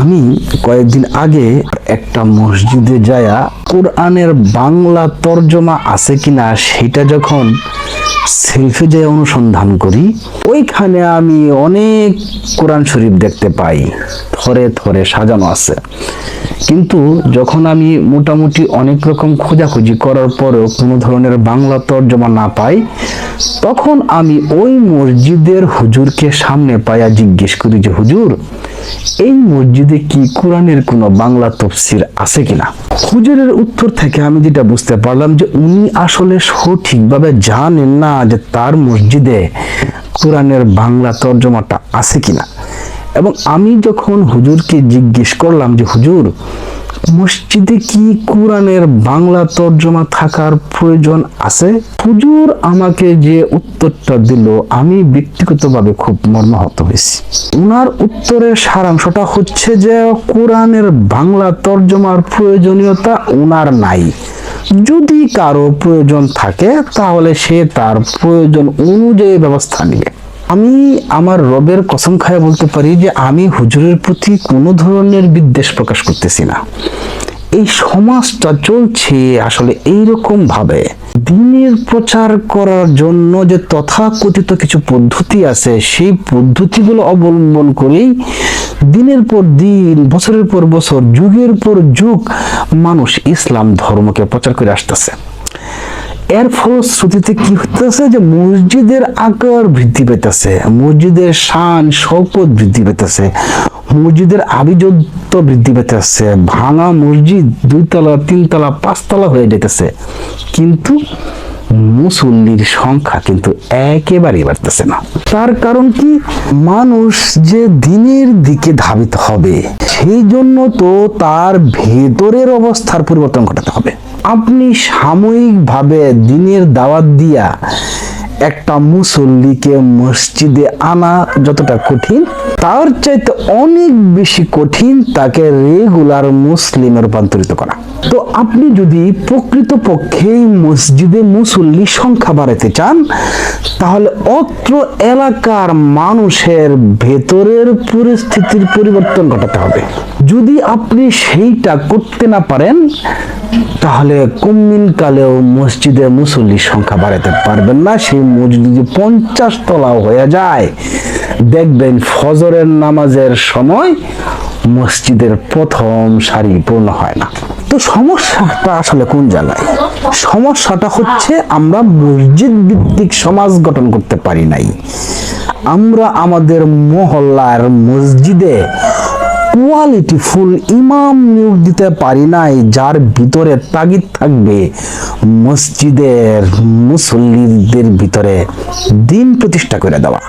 আমি কয়েকদিন আগে একটা মসজিদে যায়া কোরআনের বাংলা তর্জমা আছে কিনা সেটা যখন সেলফে যে অনুসন্ধান করি, ওইখানে আমি অনেক কোরআন শরীফ দেখতে পাই। থরে থরে সাজানো আছে। কিন্তু যখন আমি মোটামুটি অনেক রকম খোঁজাখুঁজি করার পরেও কোনো ধরনের বাংলা তর্জমা না পাই, তখন আমি ওই মসজিদের হুজুরকে সামনে পাইয়া জিজ্ঞেস করি যে, হুজুর, এই মসজিদে কি কোরআনের কোনো বাংলা তফসির আছে কিনা? হুজুরের উত্তর থেকে আমি যেটা বুঝতে পারলাম যে, উনি আসলে সঠিকভাবে জানেন না যে তার মসজিদে কোরআনের বাংলা তর্জমাটা আছে কিনা। এবং আমি যখন হুজুরকে জিজ্ঞেস করলাম যে, হুজুর, মসজিদে কি কোরআনের বাংলা তর্জমা থাকার প্রয়োজন আছে? হুজুর আমাকে যে উত্তরটা দিল, আমি ব্যক্তিগতভাবে খুব মর্মাহত হয়েছি। ওনার উত্তরের সারাংশটা হচ্ছে যে, কোরআনের বাংলা তর্জমার প্রয়োজনীয়তা ওনার নাই। যদি কারও প্রয়োজন থাকে, তাহলে সে তার প্রয়োজন অনুযায়ী ব্যবস্থা নিবে। আমি আমার রবের কসম খায় বলতে পারি যে আমি হুজুরের প্রতি কোনো ধরনের বিদ্বেষ প্রকাশ করতেছি না। এই সমাজটা চলছে আসলে এইরকম ভাবে। দিনের প্রচার করার জন্য যে তথাকথিত কিছু পদ্ধতি আছে, সেই পদ্ধতিগুলো অবলম্বন করেই দিনের পর দিন, বছরের পর বছর, যুগের পর যুগ মানুষ ইসলাম ধর্মকে প্রচার করে আসতেছে। এর ফলশ্রুতিতে কি হতেছে যে মসজিদের আকার বৃদ্ধি পেতেছে মসজিদের শান শৌকত বৃদ্ধি পেতেছে মসজিদের আভিজাত্য বৃদ্ধি পেতেছে ভাঙা মসজিদ দুইতলা, তিনতলা, পাঁচতলা হয়ে যেতেছে কিন্তু মুসল্লির সংখ্যা কিন্তু একেবারেই বাড়তেছে না। তার কারণ কি? মানুষ যে দিনের দিকে ধাবিত হবে, সেই জন্য তো তার ভেতরের অবস্থার পরিবর্তন ঘটাতে হবে। আপনি সাময়িকভাবে দিনের দাওয়াত দিয়া একটা মুসল্লিকে মসজিদে আনা যতটা কঠিন তার চাইতে অনেক বেশি কঠিন তাকে রেগুলার মুসলিমে রূপান্তরিত করা। তো আপনি যদি প্রকৃতপক্ষেই মসজিদে মুসল্লি সংখ্যা বাড়াতে চান, তাহলে অত্র এলাকার মানুষের ভেতরের পরিস্থিতির পরিবর্তন ঘটাতে হবে। যদি আপনি সেইটা করতে না পারেন, তাহলে কুমিন কালেও মসজিদে মুসল্লির সংখ্যা বাড়াতে পারবেন না। সেই মসজিদ যদি পঞ্চাশ তলাও হয়ে যায় দেখবেন ফজরের নামাজের সময় মসজিদের প্রথম সারি পূর্ণ হয় না। তো সমস্যাটা আসলে কোন জায়গায়? সমস্যাটা হচ্ছে আমরা মসজিদ ভিত্তিক সমাজ গঠন করতে পারি নাই। আমরা আমাদের মহল্লার মসজিদে কোয়ালিটি ফুল ইমাম নিয়োগ দিতে পারি নাই, যার ভিতরে তাগিদ থাকবে মসজিদের মুসল্লিদের ভিতরে দিন প্রতিষ্ঠা করে দেওয়া।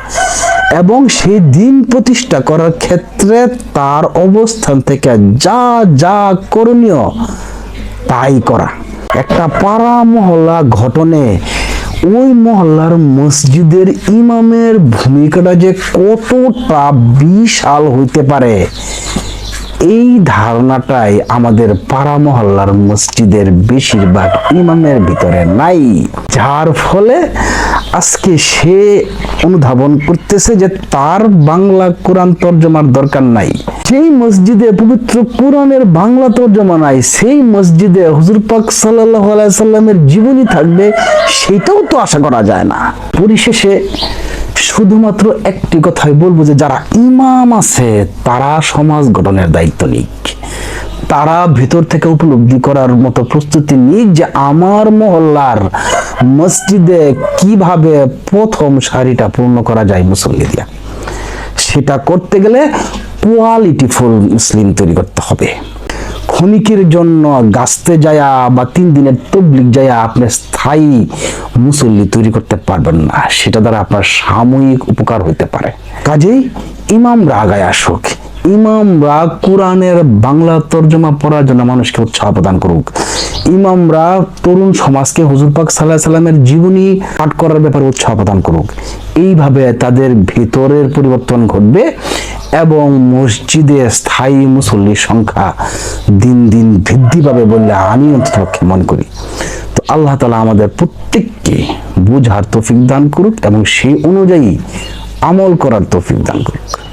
এবং সেই দিন প্রতিষ্ঠা করার ক্ষেত্রে তার অবস্থান থেকে যা যা করণীয় তাই করা। একটা পাড়া মহল্লা ঘটনে ওই মহল্লার মসজিদের ইমামের ভূমিকাটা যে কতটা বিশাল হইতে পারে এই ধারণাটাই আমাদের পাড়া মহল্লার মসজিদের বেশিরভাগ ইমামের ভিতরে নাই। যার ফলে আজকে সে অনুধাবন করতেছে যে তার বাংলা কোরআন তর্জমার দরকার নাই। সেই মসজিদে পবিত্র কোরআনের বাংলা তর্জমা নাই, সেই মসজিদে হুজুর পাক সাল্লাহ সাল্লামের জীবনী থাকবে, সেটাও তো আশা করা যায় না। পরিশেষে শুধুমাত্র একটি কথাই বলব যে যারা ইমাম আছে, তারা সমাজ গঠনের দায়িত্ব নিক। তারা ভিতর থেকে উপলব্ধি করার মতো প্রস্তুতি নিক যে আমার মহল্লার মসজিদে কীভাবে প্রথম সারিটা পূর্ণ করা যায় মুসল্লি দিয়া। সেটা করতে গেলে কোয়ালিটি ফুল মুসলিম তৈরি করতে হবে। ক্ষণিকের জন্য গাছতে যায়া বা তিন দিনের তবলিক যায়া আপনি স্থায়ী মুসল্লি তৈরি করতে পারবেন না। সেটা দ্বারা আপনার সাময়িক উপকার হইতে পারে। কাজেই ইমামরা আগায় আসুক। ইমামরা কোরআনের বাংলা তর্জমা পড়ার জন্য মানুষকে উৎসাহ প্রদান করুক। ইমামরা তরুণ সমাজকে হুজুর পাক সাল্লাহ সাল্লামের জীবনী পাঠ করার ব্যাপারে উৎসাহ প্রদান করুক। এইভাবে তাদের ভিতরের পরিবর্তন ঘটবে। এবং মসজিদে স্থায়ী মুসল্লির সংখ্যা দিন দিন বৃদ্ধি পাবে বললে আমি অন্ততপক্ষে মনে করি। তো আল্লাহ তালা আমাদের প্রত্যেককে বুঝার তফিক দান করুক এবং সেই অনুযায়ী আমল করার তফিক দান করুক।